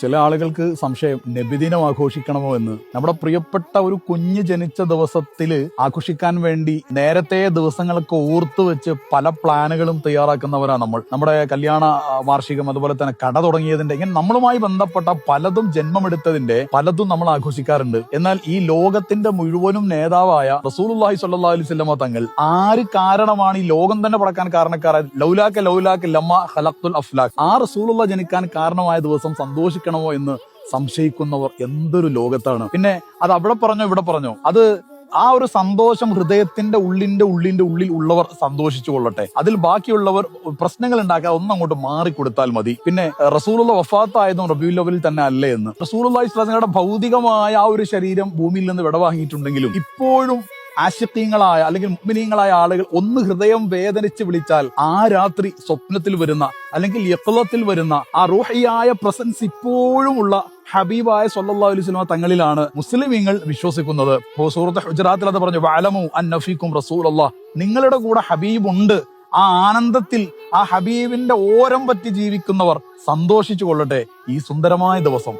ചില ആളുകൾക്ക് സംശയം നബിദിനം ആഘോഷിക്കണമോ എന്ന്. നമ്മുടെ പ്രിയപ്പെട്ട ഒരു കുഞ്ഞ് ജനിച്ച ദിവസത്തിൽ ആഘോഷിക്കാൻ വേണ്ടി നേരത്തെ ദിവസങ്ങളൊക്കെ ഓർത്തു വെച്ച് പല പ്ലാനുകളും തയ്യാറാക്കുന്നവരാണ് നമ്മൾ. നമ്മുടെ കല്യാണ വാർഷികം അതുപോലെ തന്നെ കട തുടങ്ങിയതിന്റെ ഇങ്ങനെ നമ്മളുമായി ബന്ധപ്പെട്ട പലതും ജന്മമെടുത്തതിന്റെ പലതും നമ്മൾ ആഘോഷിക്കാറുണ്ട്. എന്നാൽ ഈ ലോകത്തിന്റെ മുഴുവനും നേതാവായ റസൂലുള്ളാഹി സല്ലാ അലൈഹി വസല്ലമ തങ്ങൾ ആര് കാരണമാണ് ഈ ലോകം തന്നെ പടക്കാൻ കാരണക്കാരൻ ലൗലാക്ക് ലൗലാക്ക് ലമ്മ ഖലഖ്തുൽ അഫ്ലാഖ്. ആ റസൂലുള്ള ജനിക്കാൻ കാരണമായ ദിവസം സന്തോഷിക്കണമോ എന്ന് സംശയിക്കുന്നവർ എന്തൊരു ലോകത്താണ്. പിന്നെ അത് അവിടെ പറഞ്ഞോ ഇവിടെ പറഞ്ഞോ. അത് ആ ഒരു സന്തോഷം ഹൃദയത്തിന്റെ ഉള്ളിന്റെ ഉള്ളിന്റെ ഉള്ളിൽ ഉള്ളവർ സന്തോഷിച്ചു കൊള്ളട്ടെ. അതിൽ ബാക്കിയുള്ളവർ പ്രശ്നങ്ങൾ ഉണ്ടാക്കാതെ ഒന്നങ്ങോട്ട് മാറിക്കൊടുത്താൽ മതി. പിന്നെ റസൂലുള്ള വഫാത്തായതും റബിയുൽ ലവലിൽ തന്നെ അല്ലേ എന്ന്. റസൂലുള്ള ഇസ്ലാമിയുടെ ഭൗതികമായ ആ ഒരു ശരീരം ഭൂമിയിൽ നിന്ന് വിടവാങ്ങിയിട്ടുണ്ടെങ്കിലും ഇപ്പോഴും ആശക്തീങ്ങളായ അല്ലെങ്കിൽ മുഗ്മിനീങ്ങളായ ആളുകൾ ഒന്ന് ഹൃദയം വേദനിച്ച് വിളിച്ചാൽ ആ രാത്രി സ്വപ്നത്തിൽ വരുന്ന അല്ലെങ്കിൽ യക്ലത്തിൽ വരുന്ന ആ റൂഹിയായ പ്രസൻസ് ഇപ്പോഴും ഉള്ള ഹബീബായ സല്ലല്ലാഹു അലൈഹി വസല്ലം തങ്ങളിലാണ് മുസ്ലിമീങ്ങൾ വിശ്വസിക്കുന്നത്. സൂറത്ത് ഹുജറാത്തിൽ അത് പറഞ്ഞു വാലമു അൻ നഫീക്കും റസൂലല്ലാഹ്. നിങ്ങളുടെ കൂടെ ഹബീബ് ഉണ്ട് ആ ആനന്ദത്തിൽ ആ ഹബീബിന്റെ ഓരം പറ്റി ജീവിക്കുന്നവർ സന്തോഷിച്ചു കൊള്ളട്ടെ. ഈ സുന്ദരമായ ദിവസം.